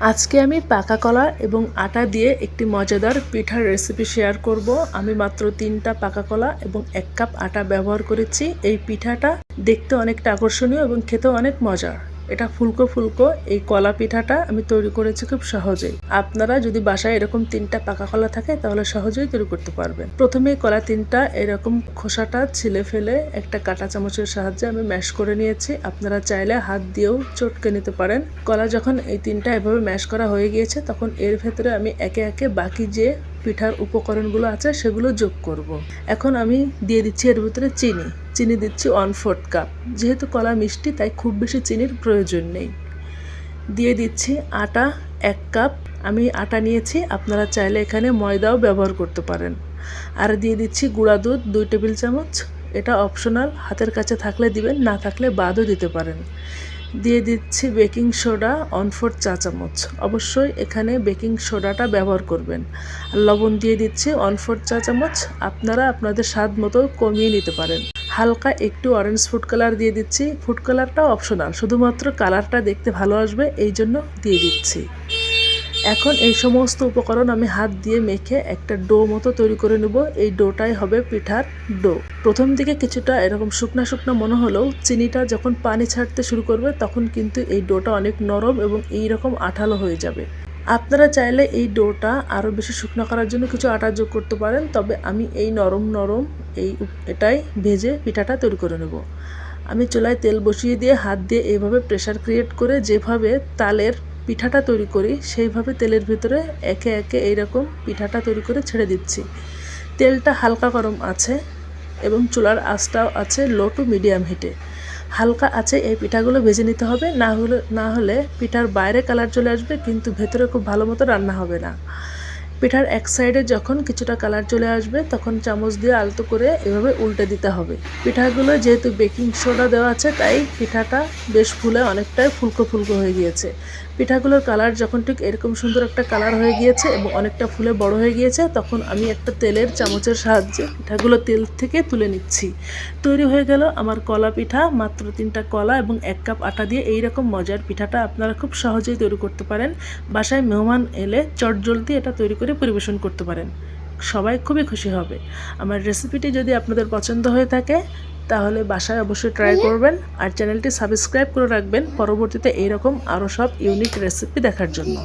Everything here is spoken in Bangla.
আজকে আমি পাকা কলা এবং আটা দিয়ে একটি মজাদার পিঠার রেসিপি শেয়ার করব। আমি মাত্র তিনটা পাকা কলা এবং এক কাপ আটা ব্যবহার করেছি। এই পিঠাটা দেখতে অনেকটা আকর্ষণীয় এবং খেতেও অনেক মজার। এটা ফুলকো ফুলকো, এই কলা পিঠাটা আমি তৈরি করেছি খুব সহজেই। আপনারা যদি বাসায় এরকম তিনটা পাকা কলা থাকে, তাহলে সহজেই তৈরি করতে পারবেন। প্রথমে কলা তিনটা এরকম খোসাটা ছিলে ফেলে একটা কাঁটা চামচের সাহায্যে আমি ম্যাশ করে নিয়েছি। আপনারা চাইলে হাত দিয়েও চটকে নিতে পারেন। কলা যখন এই তিনটা এভাবে ম্যাশ করা হয়ে গিয়েছে, তখন এর ভেতরে আমি একে একে বাকি যে পিঠার উপকরণগুলো আছে, সেগুলো যোগ করব। এখন আমি দিয়ে দিচ্ছি এর ভিতরে চিনি। চিনি দিচ্ছি ওয়ান ফোর্থ কাপ যেহেতু কলা মিষ্টি, তাই খুব বেশি চিনির প্রয়োজন নেই। দিয়ে দিচ্ছি আটা এক কাপ আমি আটা নিয়েছি, আপনারা চাইলে এখানে ময়দাও ব্যবহার করতে পারেন। আর দিয়ে দিচ্ছি গুঁড়া দুধ, দুই টেবিল চামচ। এটা অপশনাল হাতের কাছে থাকলে দিবেন, না থাকলে বাদও দিতে পারেন। দিয়ে দিচ্ছি বেকিং সোডা ওয়ান চা চামচ। অবশ্যই এখানে বেকিং সোডাটা ব্যবহার করবেন। আর লবণ দিয়ে দিচ্ছি ওয়ান চা চামচ। আপনারা আপনাদের স্বাদ মতো কমিয়ে নিতে পারেন। হালকা একটু অরেঞ্জ ফুড কালার দিয়ে দিচ্ছি। ফুড কালারটা অপশনাল শুধুমাত্র কালারটা দেখতে ভালো আসবে, এই জন্য দিয়ে দিচ্ছি। এখন এই সমস্ত উপকরণ আমি হাত দিয়ে মেখে একটা ডো মতো তৈরি করে নেব। এই ডোটাই হবে পিঠার ডো। প্রথম দিকে কিছুটা এরকম শুকনা শুকনা মনে হলেও চিনিটা যখন পানি ছাড়তে শুরু করবে তখন কিন্তু এই ডোটা অনেক নরম এবং এই রকম আঠালো হয়ে যাবে। আপনারা চাইলে এই ডোটা আরও বেশি শুকনো করার জন্য কিছু আটা যোগ করতে পারেন, তবে আমি এই নরম নরম এই এটাই ভেজে পিঠাটা তৈরি করে নেব। আমি চুলায় তেল বসিয়ে দিয়ে হাত দিয়ে এইভাবে প্রেশার ক্রিয়েট করে যেভাবে তালের পিঠাটা তৈরি করি, সেইভাবে তেলের ভিতরে একে একে এইরকম পিঠাটা তৈরি করে ছেড়ে দিচ্ছি। তেলটা হালকা গরম আছে এবং চুলার আঁচটাও আছে লো টু মিডিয়াম হিটে হালকা আছে এই পিঠাগুলো ভেজে নিতে হবে, না হলে না হলে পিঠার বাইরে কালার চলে আসবে, কিন্তু ভেতরে খুব ভালো মতো রান্না হবে না। পিঠার এক সাইডে যখন কিছুটা কালার চলে আসবে, তখন চামচ দিয়ে আলতো করে এভাবে উল্টে দিতে হবে। পিঠাগুলো যেহেতু বেকিং সোডা দেওয়া আছে, তাই পিঠাটা বেশ ফুলে অনেকটাই ফুলকো ফুলকো হয়ে গিয়েছে। পিঠাগুলোর কালার যখন ঠিক এরকম সুন্দর একটা কালার হয়ে গিয়েছে এবং অনেকটা ফুলে বড় হয়ে গিয়েছে, তখন আমি একটা তেলের চামচের সাহায্যে পিঠাগুলো তেল থেকে তুলে নিচ্ছি। তৈরি হয়ে গেল আমার কলা পিঠা, মাত্র তিনটা কলা এবং এক কাপ আটা দিয়ে এই রকম মজার পিঠাটা আপনারা খুব সহজেই তৈরি করতে পারেন। বাসায় মেহমান এলে চটজলদি এটা তৈরি করে পরিবেশন করতে পারেন। সবাই খুবই খুশি হবে। আমার রেসিপিটি যদি আপনাদের পছন্দ হয়ে থাকে তাহলে বাসায় অবশ্যই ট্রাই করবেন আর চ্যানেলটি সাবস্ক্রাইব করে রাখবেন। পরবর্তীতে এইরকম আরও সব ইউনিক রেসিপি দেখার জন্য।